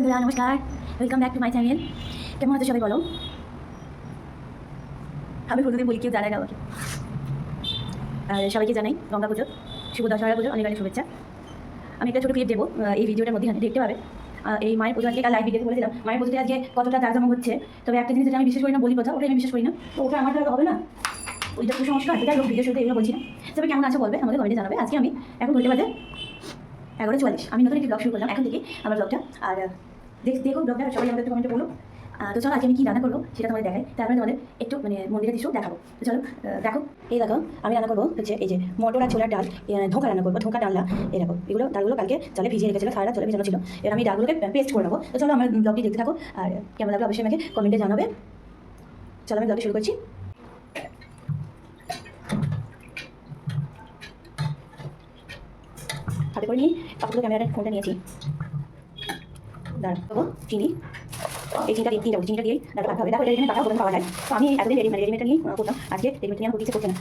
বন্ধুরা, নমস্কার। Welcome back to my channel কেমন আছো সবাই বলো? আমি প্রতিদিন বলি, কেউ জানাই না আমাকে। আর সবাইকে জানাই, গঙ্গা পুজো, শুভ দশহরা পুজো, অনেক অনেক শুভেচ্ছা। আমি একটা ছোটো ক্লিপ দেবো এই ভিডিওটার মধ্যে দেখতে পাবে। এই মায়ের পুজো আজকে লাইভ ভিডিওতে বলেছিলাম। মায়ের পুজোতে আজকে কতটা জাঁকজমক হচ্ছে। তবে একটা জিনিস আমি বিশ্বাস করি না, বলি কথা, ওটা আমি বিশ্বাস করি না। তো ওটা আমার হবে না। ওইটা কুসংস্কার এটা লোক ভিডিও শুরুতে এগুলো বলছি না। তবে কেমন আছে বলবে আমাদের কমেন্টে জানাবে। আজকে আমি এখন বলতে বাজে এগারো চুয়াল্লিশ। আমি নতুন একটি ব্লগ শুরু করলাম, এখন থেকে আমার ব্লগটা আর দেখ ব্লগটা সবাই আমাদের একটু কমেন্টে বলো তো চলো আজকে আমি কী রান্না করব সেটা তোমাদের দেখাই। তারপরে তোমাদের একটু মানে মন্দিরের দৃশ্য দেখাবো। তো চলো দেখো, এই দেখো, আমি রান্না করব হচ্ছে এই যে মটর আর ছোলার ডাল ধোঁকা রান্না করব, ধোঁকা ডালনা দেখো, এগুলো ডালগুলো কালকে জলে ভিজিয়ে রেখেছিলো রাত জলে ভেজানো ছিল। এবার আমি ডালগুলোকে পেস্ট করে নেব। তো চলো আমার ব্লগটি দেখতে থাকো, আর কেমন লাগল অবশ্যই আমাকে কমেন্টে জানাবে। চলো, আমি ব্লগটি শুরু করছি। হাতে করে পাঁচগুলো ক্যামেরার ফোনটা নিয়েছি। দাঁড়া দেবো চিনি এই চিনিটা দিয়ে তিনটা চিনিটা দিয়ে ডাটা পাকা হবে। দেখো এটা এখানে পাওয়া যায়। তো আমি এতদিন রেডি মানে রেডিমেডটা নিয়ে করতাম। আজকে রেডিমেডটা নিয়ে আমার ইচ্ছে না।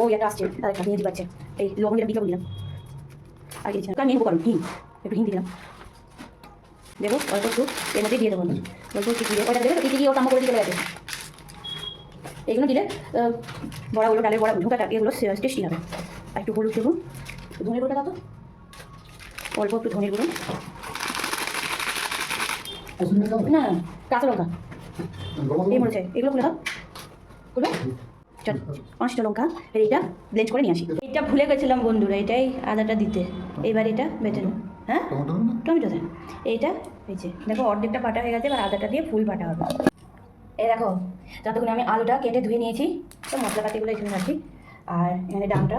ও একটা আসছে। একটা নিয়ে পাচ্ছে এই লবণ এটা বিকা দিলাম। আর হিং একটু হিং দিলাম। দেবো অল্প একটু এর মধ্যে দিয়ে দেবো। অল্প একটু দিয়ে টিকি ও কাম করে দিয়ে গেছে এগুলো দিলে বড়াগুলো ডালের বড়া ঢোকাটা, এগুলো টেস্টি হবে। একটু হলুদ দেবো। ধনের গুঁড়োটা দাও তো। অল্প একটু ধনের গুঁড়ো। না কাঁচা লঙ্কা। এই মরেছে এগুলো খুলে দাও খুলে চল পাঁচটা লঙ্কা এবার এইটা ব্লেন্ড করে নিয়ে আসি। এটা ভুলে গেছিলাম বন্ধুরা এটাই আদাটা দিতে। এবার এটা বেটে নাও। হ্যাঁ? টমেটো দেন এইটা এই যে দেখো অর্ধেকটা পাটা হয়ে গেছে এবার আদাটা দিয়ে ফুল পাটা হবে। এই দেখো যতক্ষণ আমি আলুটা কেটে ধুয়ে নিয়েছি তো মশলাপাতিগুলো এখানে রাখি। আর এখানে ডামটা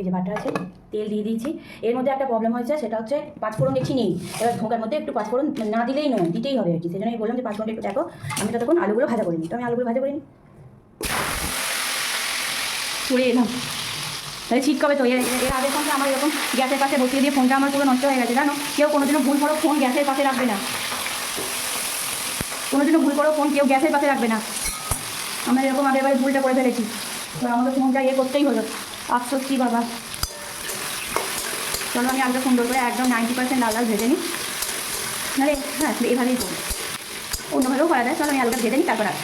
এই যে বাটা আছে, তেল দিয়ে দিয়েছি। এর মধ্যে একটা প্রবলেম হয়েছে, সেটা হচ্ছে পাঁচফোড়ন দেখছি নেই। এবার ধোঁকার মধ্যে একটু পাঁচফোড়ন না দিলেই নয়, দিতেই হবে আর কি। সেই জন্য বললাম যে পাঁচফোড়নটা একটু দেখো। আমি ততক্ষণ আলুগুলো ভাজা করে নিই তো আমি আলুগুলো ভাজা করিনি। নিই এলাম। তাহলে ঠিক কবে তো? এর এর আগের সঙ্গে আমার এরকম গ্যাসের পাশে বসিয়ে দিয়ে ফোনটা আমার পুরো নষ্ট হয়ে গেছে, জানো? কেউ কোনোদিনও ভুল করো ফোন গ্যাসের পাশে রাখবে না। কোনোদিনও ভুল করো ফোন কেউ গ্যাসের পাশে রাখবে না। আমরা এরকম আগের বারে ভুলটা করে ফেলেছি। তো আমাদের ফোনটা ইয়ে করতেই হলো। আফসোস বাবা? চলো আমি আলুটা সুন্দর করে একদম নাইনটি পার্সেন্ট লাল ভেজে নিই। নাহলে হ্যাঁ এভাবেই করব। অন্যভাবেও করা যায়। চলো আমি আলুটা ভেজে নিই, তারপর আর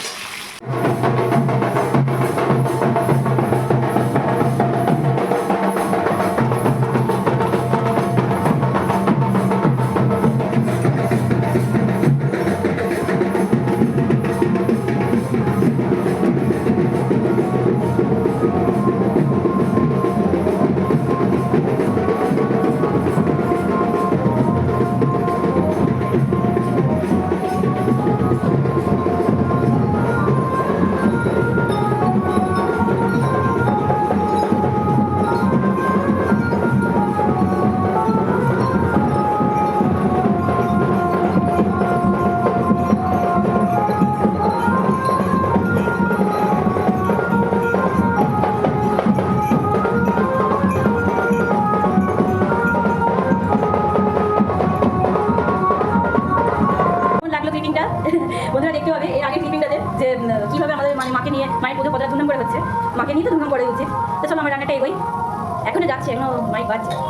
যাচ্ছে এখনও মাইক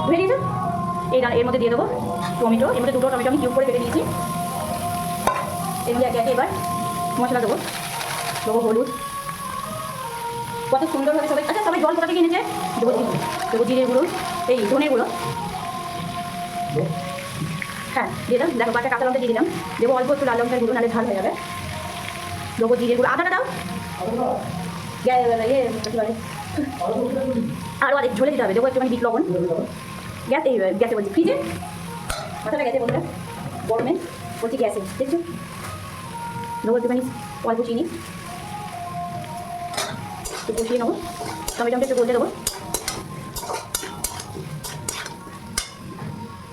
ধুয়ে দিয়েছ এই এর মধ্যে দিয়ে দেবো টমেটো। এর মধ্যে দুটো টমেটো আমি কিউব করে কেটে দিয়েছি এগুলো একে একে এবার মশলা দেবো। দেবো হলুদ। কত সুন্দরভাবে সবাই। আচ্ছা সবাই জল কোথা থেকে এনেছে? দেবো দেবো জিরে গুঁড়ো। এই ধনে গুঁড়ো। হ্যাঁ দিয়ে দাও। দেখো বাটা কাঁচা লঙ্কা দিয়ে দিলাম। দেবো অল্প একটু লাল লঙ্কার গুঁড়ো, নাহলে ঝাল হয়ে যাবে। দেবো জিরে গুঁড়ো। আদাটা দাও। ইয়ে আরও অনেক ঝোলে দিতে হবে দেবো একটুখানি বিট লবণ। গ্যাস, এই, গ্যাসে বলছি, ফ্রিজে? মাথাটা গ্যাসে বলতে গরমে বলছি গ্যাসে, দেখছ? দেবো একটুখানি অল্প চিনি। একটু বসিয়ে নেব। টমেটোটা একটু গলতে দেবো।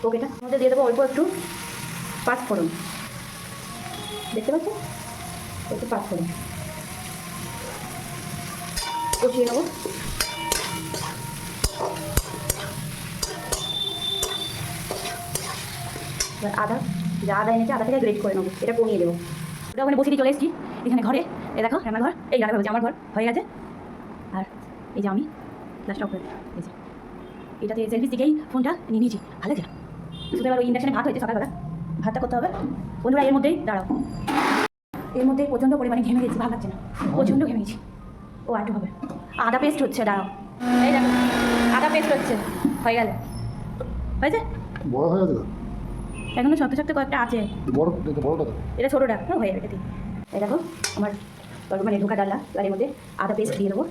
ওকেটা মধ্যে দিয়ে দেবো অল্প একটু পাঁচ ফোড়ন দেখতে পাচ্ছ? একটু পাঁচ ফোড়ন কষিয়ে নেব। এবার আদা যা আদা এনেছে, আদা থেকে গ্রেট করে নেব, এটা কমিয়ে দেবো। ওটা ওখানে বসিয়ে চলে এসেছি, এখানে ঘরে এ দেখো, রান্নাঘর, এই রান্নাঘর হচ্ছে আমার ঘর, হয়ে গেছে। আর এই যে আমি লাস্ট অফ করে এই যে। এটাতে সেলফি থেকেই ফোনটা নিয়ে নিয়েছি, ভালো লাগছে শুধু এবার ওই ইন্ডাকশানে ভাত হয়েছে সকালবেলা, ভাতটা করতে হবে। বন্ধুরা, এর মধ্যেই দাঁড়াও। এর মধ্যে প্রচণ্ড পরিমাণে ঘেমে গেছি, ভালো লাগছে না, প্রচণ্ড ঘেমে গেছি। ও আট হবে। আদা পেস্ট হচ্ছে দাঁড়াও। এই দেখো আদা পেস্ট হচ্ছে হয়ে গেল। হয়েছে? বড় হয়ে গেল এখনও শক্ত শক্ত কয়েকটা আছে। বড় বড়টা এটা ছোটোটা হ্যাঁ হয়ে গেছে এই দেখো আমার মানে ঢোকা ডালা গাড়ির মধ্যে আদা পেস্ট দিয়ে দেবো।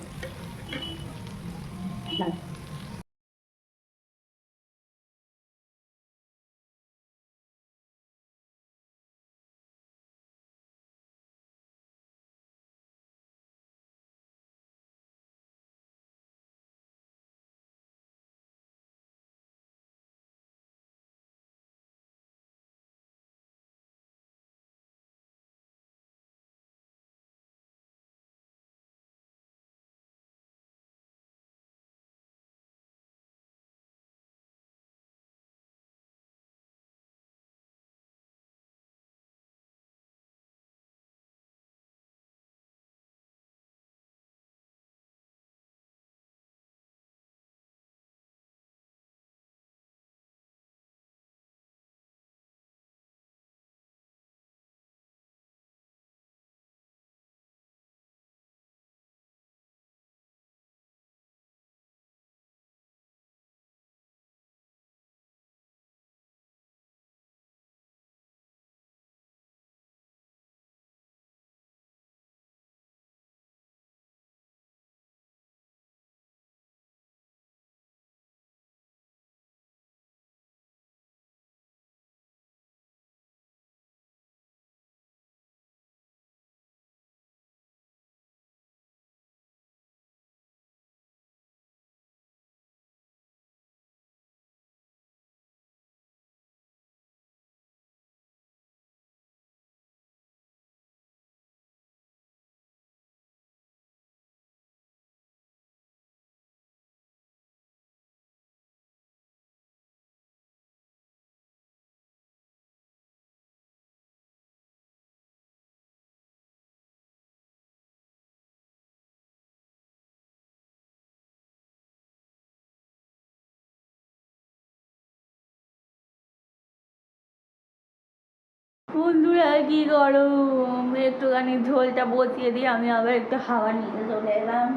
বন্ধুরা কি গরম। একটুখানি ঝোলটা বসিয়ে দিয়ে আমি আবার একটু হাওয়া নিয়ে চলে এলাম।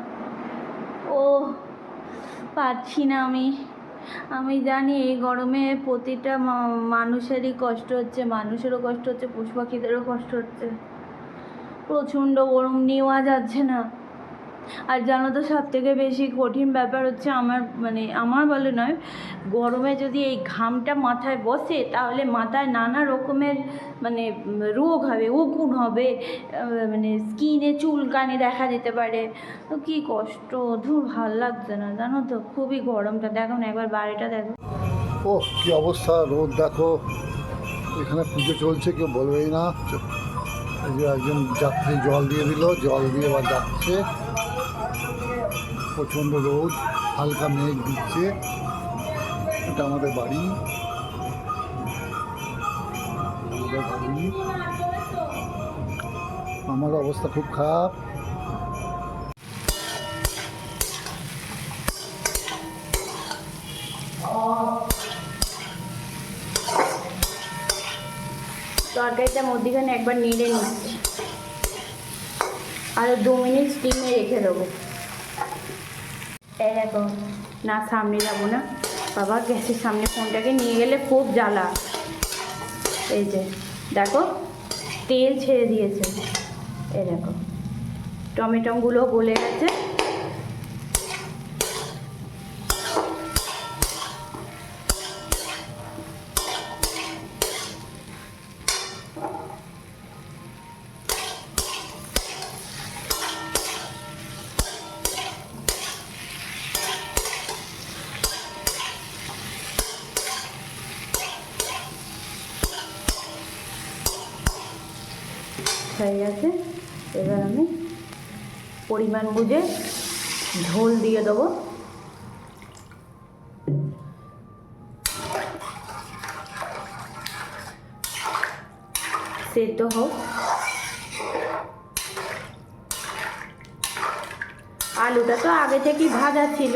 ও, পাচ্ছি না আমি। আমি জানি এই গরমে প্রতিটা মানুষেরই কষ্ট হচ্ছে, মানুষেরও কষ্ট হচ্ছে, পশু পাখিদেরও কষ্ট হচ্ছে। প্রচণ্ড গরম, নেওয়া যাচ্ছে না। আর জানো তো সব থেকে বেশি কঠিন ব্যাপার হচ্ছে আমার মানে আমার বলে নয়, গরমে যদি এই ঘামটা মাথায় বসে, তাহলে মাথায় নানা রকমের মানে রোগ হবে, উকুন হবে মানে স্কিনে, চুলকানি দেখা যেতে পারে। তো কী কষ্ট, ধুর ভালো লাগছে না, জানো তো, খুবই গরমটা। দেখো না, একবার বাড়িটা দেখো। ও, কি অবস্থা, রোদ দেখো। এখানে পুজো চলছে, কেউ বলবেই না। একজন যাত্রী জল দিয়ে দিল, জল দিয়ে এবার যাচ্ছে। প্রচণ্ড রোদ, হালকা মেঘ দিচ্ছে। এটা আমাদের বাড়ি। বাড়ি। আমার অবস্থা খুব খারাপ। তরকারিটা মধ্যিখানে একবার নেড়ে নিচ্ছি। আর দু মিনিট স্টিমে রেখে দেবো। এই দেখো, না, সামনে যাব না। বাবা গ্যাসের সামনে ফোনটাকে, নিয়ে গেলে খুব জ্বালা। এই যে, দেখো, তেল ছেড়ে দিয়েছে। এই দেখো, টমেটোগুলো গলে গেছে হয়ে গেছে এবার আমি পরিমাণ বুঝে ঝোল দিয়ে দেবো। সেদ্ধ হোক। আলুটা তো আগে থেকেই ভাজা ছিল।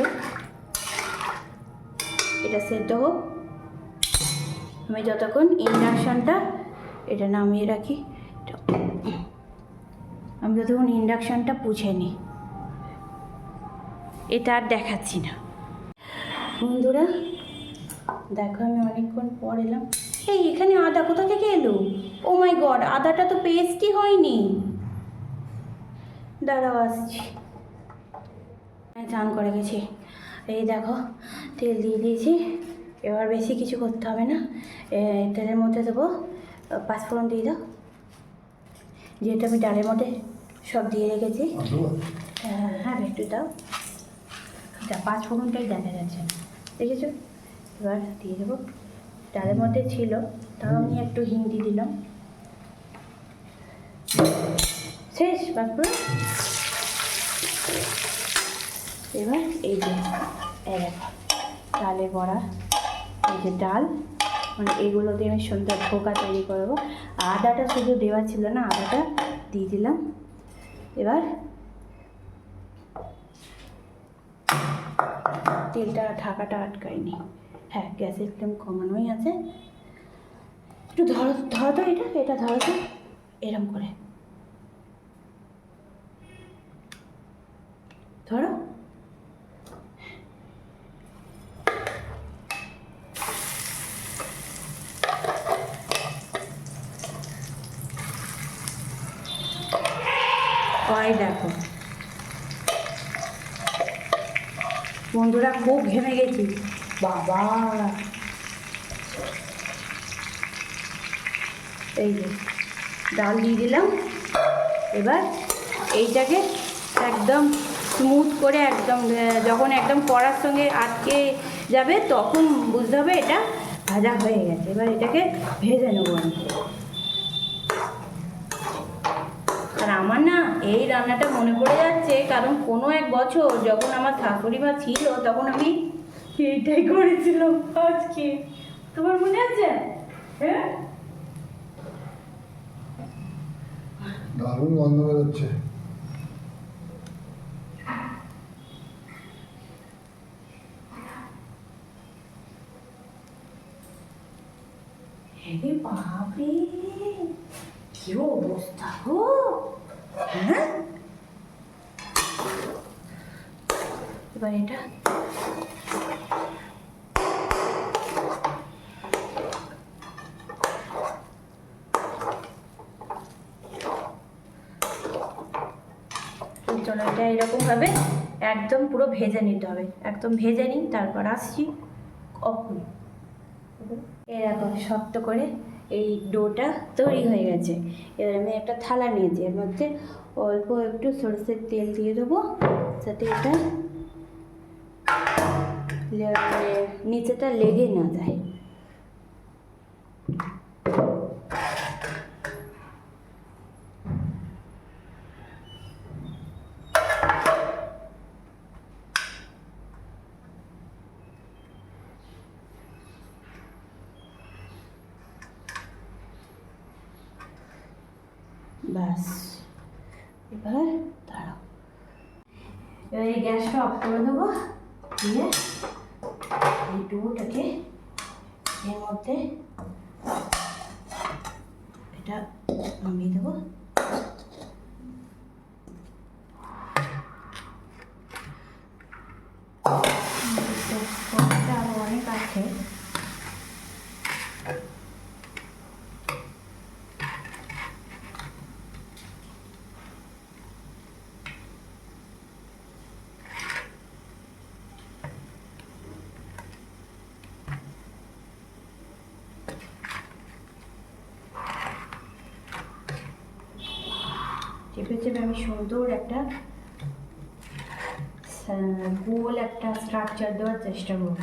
এটা সেদ্ধ হোক। আমি যতক্ষণ ইন্ডাকশানটা, এটা নামিয়ে রাখি। আমি যতক্ষণ ইন্ডাকশানটা পুছে নিই। এটা আর দেখাচ্ছি না। বন্ধুরা দেখো আমি অনেকক্ষণ পর এলাম। এই এখানে আদা কোথা থেকে এলো? ও মাই গড আদাটা তো পেস্টই হয়নি। দাঁড়াও আসছি। আমি চান করে গেছি। এই দেখো তেল দিয়ে দিয়েছি। এবার বেশি কিছু করতে হবে না। তেলের মধ্যে দেবো পাঁচফোড়ন দিয়ে দাও। যেহেতু আমি ডালের মধ্যে সব দিয়ে রেখেছি। হ্যাঁ হ্যাঁ একটু দাও। যা পাঁচ ফোড়নটাই দেখা না দেখেছ? এবার দিয়ে দেবো। ডালের মধ্যে ছিল, তাও আমি একটু হিং দিয়ে দিলাম। শেষ বাপুর এবার এই যে দেখো বড়া, এই যে ডাল মানে এগুলো দিয়ে আমি সুন্দর ধোকা তৈরি করব। আদাটা শুধু দেওয়া ছিল না, আদাটা দিয়ে দিলাম। এবার তেলটা ঢাকাটা আটকায়নি। হ্যাঁ গ্যাসের ফ্লেম কমানোই আছে। একটু ধর, ধরো তো এটা এটা ধরো তো। এরম করে। ধরো ওই দেখো বন্ধুরা খুব ঘেমে গেছি। বাবা। এই যে, ডাল দিয়ে দিলাম। এবার এইটাকে একদম স্মুথ করে একদম যখন একদম কড়ার সঙ্গে আটকে যাবে, তখন বুঝতে হবে এটা ভাজা হয়ে গেছে। এবার এটাকে ভেজে নেব আমি। আর আমার না এই রান্নাটা মনে পড়ে যাচ্ছে কারণ কোনো এক বছর যখন আমার শাশুড়ি মা ছিল তখন আমি এইটাই করেছিলাম আজকে। তোমার মনে আছে? হ্যাঁ? দারুণ গন্ধ বেরোচ্ছে। বাপরে কি অবস্থা গো? হ্যাঁ? এবার এটা? চলো এটা এরকমভাবে একদম পুরো ভেজে নিতে হবে। একদম ভেজে নিই তারপর আসছি অফ এরকম শক্ত করে এই ডোটা তৈরি হয়ে গেছে। এবার আমি একটা থালা নিয়েছি, এর মধ্যে অল্প একটু সরষের তেল দিয়ে দেবো, যাতে এটা মানে নিচেটা লেগে না যায়। ব্যাস এবার দাঁড়াও। এবার এই গ্যাসটা অফ করে দেবো। দিয়ে এই ডোটাকে এর মধ্যে এটা নামিয়ে দেবো। অনেক আছে। সুন্দর একটা গোল একটা স্ট্রাকচার দেওয়ার চেষ্টা করব।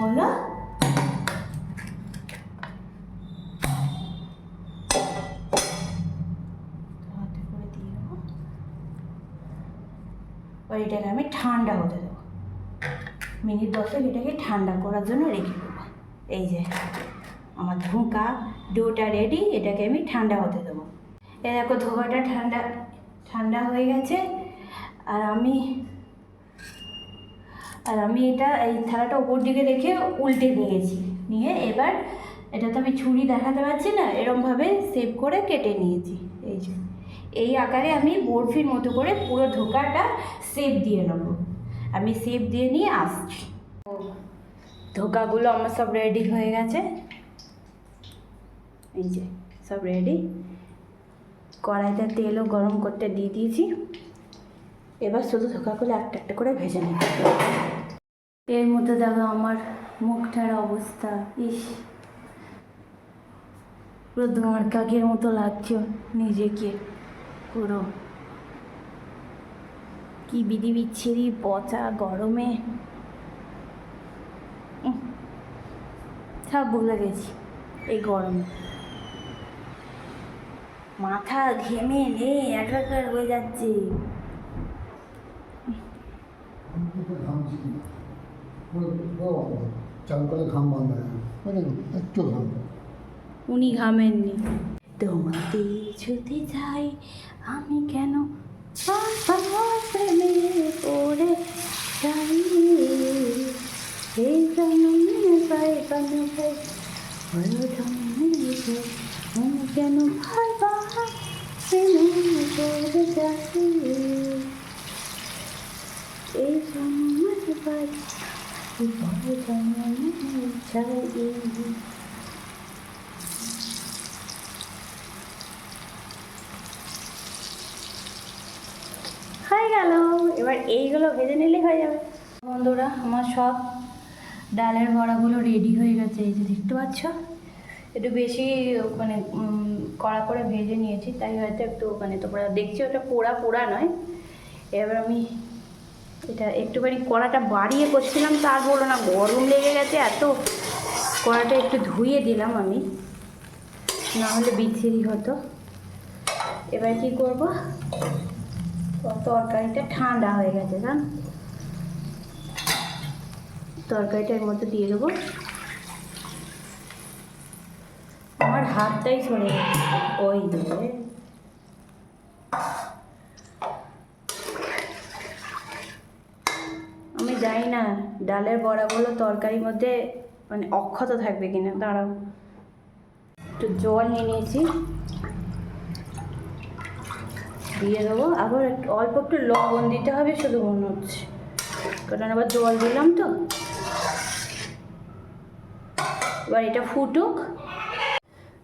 হলো? এবার এটাকে আমি ঠান্ডা হতে দেবো। মিনিট দশেক এটাকে ঠান্ডা করার জন্য রেখে দেবো। এই যে, আমার ধোঁকা, ডোটা রেডি এটাকে আমি ঠান্ডা হতে দেবো। এ দেখো, ধোকাটা ঠান্ডা ঠান্ডা হয়ে গেছে। আর আমি আর আমি এটা, এই থালাটা ওপর দিকে রেখে উল্টে নিয়েছি। নিয়ে এবার এটা তো আমি ছুরি দেখাতে পারছি না, এরমভাবে সেভ করে কেটে নিয়েছি। এই যে, এই আকারে আমি বরফির মতো করে পুরো ধোকাটা সেভ দিয়ে নেব। আমি সেভ দিয়ে নিয়ে আসছি। ধোকাগুলো আমার সব রেডি হয়ে গেছে। এই যে, সব রেডি কড়াইতে তেলও গরম করতে দিয়ে দিয়েছি। এবার শুধু ধোকাগুলো একটা একটা করে ভেজে নিতে হবে। এর মধ্যে দেখো আমার মুখটার অবস্থা, ইস। পুরো ধোঁয়ার কাকের মতো লাগছে নিজেকে, পুরো। কি বিধি বিচ্ছিরি, পচা, গরমে। সব ভুলে গেছি এই গরমে। মাথা ঘেমে নে একাকার হয়ে যাচ্ছে। ঘাম মানে একটু ঘাম। উনি ঘামেননি তোমাতে যদি যাই আমি কেন প্রেমে পড়ে যাই? এই জন্মে পাই কেন পাই জন্মে আমি কেন বারবার প্রেমে পড়ে যাই? এই জন্মে পাই হয়ে গেল। এবার এইগুলো ভেজে নিলে হয়ে যাবে। বন্ধুরা, আমার সব ডালের বড়াগুলো রেডি হয়ে গেছে। এই যে দেখতে পাচ্ছ? একটু বেশি মানে কড়া করে ভেজে নিয়েছি। তাই হয়তো একটু মানে তোমরা দেখছি ওটা পোড়া পোড়া নয়। এবার আমি এটা একটুখানি কড়াটা বাড়িয়ে করছিলাম তার বলো না, গরম লেগে গেছে, এত কড়াটা একটু ধুয়ে দিলাম আমি না হলে বিচ্ছিরি হতো। এবার কি করব? তরকারিটা ঠান্ডা হয়ে গেছে, জান? তরকারিটা এর মধ্যে দিয়ে দেবো। আমার হাতটাই সরে ওই দিকে আমি জানি না, ডালের বড়াগুলো তরকারির মধ্যে মানে অক্ষত থাকবে কিনা, দাঁড়াও। একটু জল নিয়ে নিয়েছি। দিয়ে দেবো। আবার একটু অল্প একটু লবণ দিতে হবে, শুধু মনে হচ্ছে। কারণ আবার জল দিলাম তো। এবার এটা ফুটুক।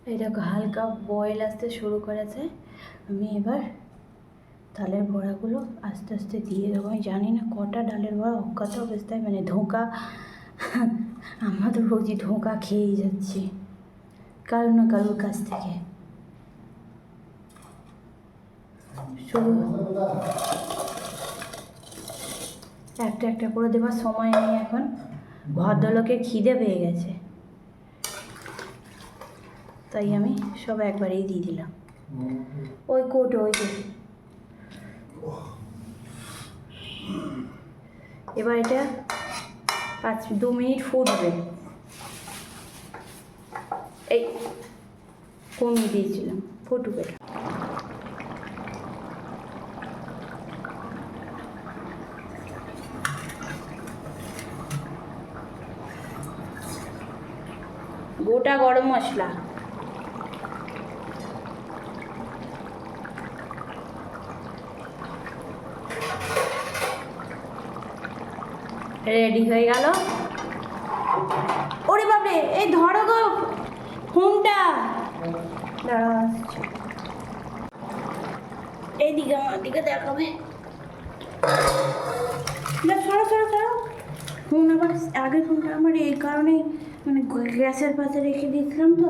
এটা হালকা বয়েল আসতে শুরু করেছে। আমি এবার ডালের বড়াগুলো আস্তে আস্তে দিয়ে দেবো। আমি জানি না কটা ডালের বড়া অজ্ঞাত অবস্থায় মানে ধোঁকা। আমরা তো রোজই ধোঁকা খেয়েই যাচ্ছি। কারও না কারোর কাছ থেকে। একটা একটা করে দেওয়ার সময় নেই এখন। ভদ্রলোকের খিদে পেয়ে গেছে। তাই আমি সব একবারেই দিয়ে দিলাম। ওই কোটো, ওই এবার এটা পাঁচ দু মিনিট ফুটবে। এই কমিয়ে দিয়েছিলাম ফুটবে। গোটা গরম মশলা। রেডি হয়ে গেল। ওরে বাপরে এই ধরো গো ফোনটা আসছি। এইদিকে আমার দিকে দেখাবে। না সরো সরো সরো। ফোন আবার আগের ফোনটা আমার এই কারণে মানে গ্যাসের পাশে রেখে দিয়েছিলাম তো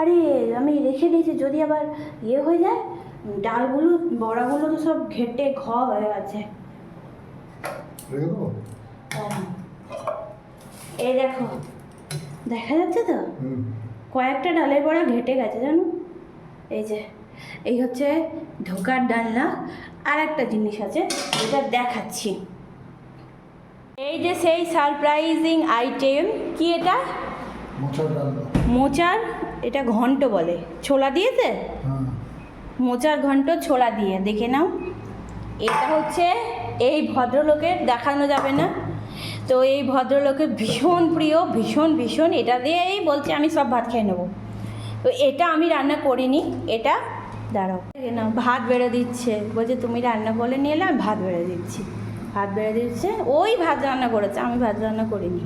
আরে আমি রেখে দিয়েছি যদি আবার ইয়ে হয়ে যায় ডালগুলো বড়াগুলো তো সব ঘেটে ঘ হয়ে আছে রেখে এই দেখো দেখা যাচ্ছে তো? কয়েকটা ডালের বড়া ঘেটে গেছে জানো? এই যে এই হচ্ছে ঢোকার ডালনা। আর একটা জিনিস আছে যেটা দেখাচ্ছি। এই যে সেই সারপ্রাইজিং আইটেম কি এটা? মোচার মোচার এটা ঘন্ট বলে। ছোলা দিয়েছে? হ্যাঁ। মোচার ঘন্ট ছোলা দিয়ে, দেখে নাও। এটা হচ্ছে এই ভদ্রলোকের, দেখানো যাবে না। তো এই ভদ্রলোকের ভীষণ প্রিয়, ভীষণ ভীষণ, এটা দিয়েই বলছে, আমি সব ভাত খেয়ে নেব। তো এটা আমি রান্না করিনি, এটা দাঁড়াও। দেখে নাও, ভাত বেড়ে দিচ্ছে। বলছে, তুমি রান্না বলে নিয়ে এলে, আমি ভাত বেড়ে দিচ্ছি। ভাত বেড়ে দিচ্ছে, ওই ভাত রান্না করেছে, আমি ভাত রান্না করিনি।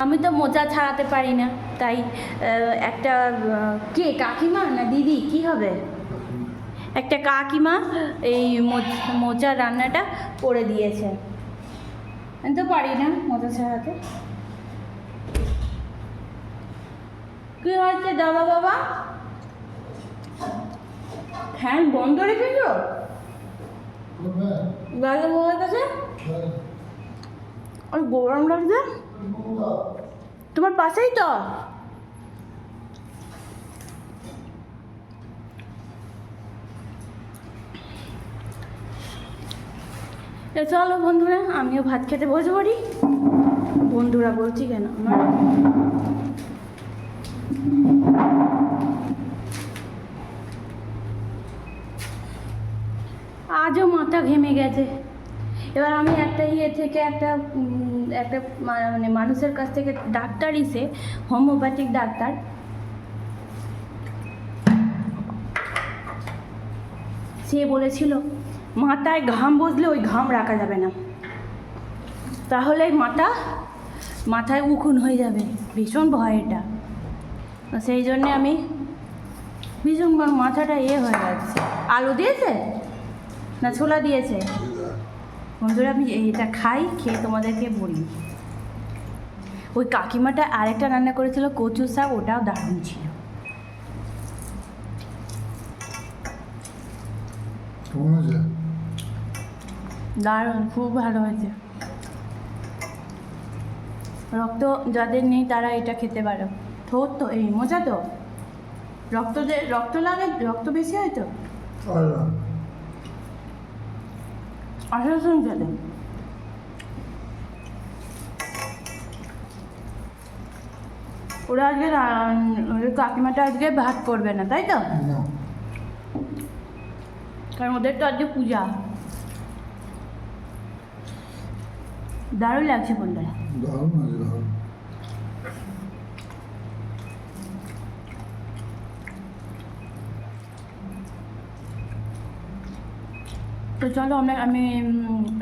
আমি তো মোজা ছাড়াতে পারি না তাই একটা কে কাকিমা না দিদি কি হবে? একটা কাকিমা এই মোজ- রান্নাটা করে দিয়েছে। আমি তো পারি না মোজা ছাড়াতে। কি হয়েছে দাদা বাবা? ফ্যান বন্ধ রেখেছো? দাদা বাবার কাছে আর গরম লাগছে। তোমার পাশেই তো। চলো বন্ধুরা, আমিও ভাত খেতে বসে পড়ি বন্ধুরা বলছি কেন আমার? আজও মাথা ঘেমে গেছে। এবার আমি একটা ইয়ে থেকে একটা একটা মানে মানুষের কাছ থেকে ডাক্তার ইসে হোমিওপ্যাথিক ডাক্তার। সে বলেছিল, মাথায় ঘাম বসলে ওই ঘাম রাখা যাবে না। তাহলে মাথা, মাথায় উকুন হয়ে যাবে। ভীষণ ভয় এটা। সেই জন্যে আমি ভীষণ মাথাটা ইয়ে হয়ে যাচ্ছে আলু দিয়েছে? না ছোলা দিয়েছে? বন্ধুরা আমি এটা খাই খেয়ে তোমাদেরকে বলি। ওই কাকিমাটা আরেকটা রান্না করেছিল কচু শাক ওটাও দারুণ ছিল। দারুণ খুব ভালো হয়েছে। রক্ত যাদের নেই তারা এটা খেতে পারো। ঠোঁট তো এই মোজা তো। রক্ত রক্ত লাগে রক্ত বেশি হয় তো? আঠারোশো খেতে ওরা আজকে কাকিমাটা আজকে ভাত করবে না তাই তো? কারণ ওদের তো আজকে পূজা। দারুণ লাগছে বন্ধুরা। দারুণ লাগছে দারুণ। তো চলো আমরা আমি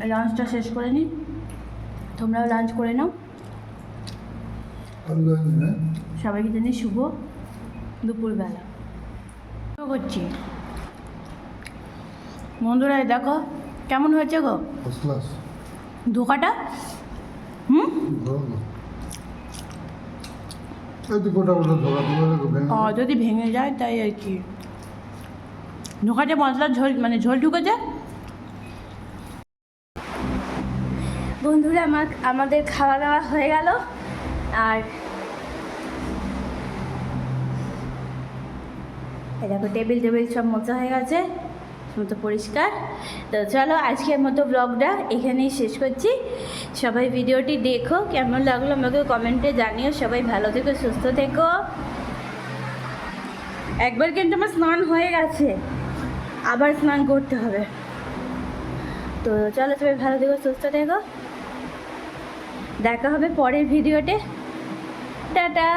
লাঞ্চটা শেষ করে নিই। তোমরাও লাঞ্চ করে নাও। হ্যাঁ? সবাইকে জানি শুভ দুপুরবেলা। করছি। বন্ধুরা দেখো কেমন হয়েছে গো? ধোকাটা হুম? যদি ভেঙে যায় তাই আর কি। ধোকাটা মশলার ঝোল মানে ঝোল ঢুকেছে? বন্ধুরা, আমার আমাদের খাওয়া দাওয়া হয়ে গেল। আর দেখো, টেবিল টেবিল সব মোছা হয়ে গেছে মতো পরিষ্কার। তো চলো, আজকের মতো ব্লগটা এখানেই শেষ করছি। সবাই ভিডিওটি দেখো, কেমন লাগল আমাকে কমেন্টে জানিও। সবাই ভালো থেকো, সুস্থ থেকো। একবার কিন্তু আমার স্নান হয়ে গেছে, আবার স্নান করতে হবে। তো চলো, সবাই ভালো থেকো, সুস্থ থেকো। দেখা হবে পরের ভিডিওতে। টাটা।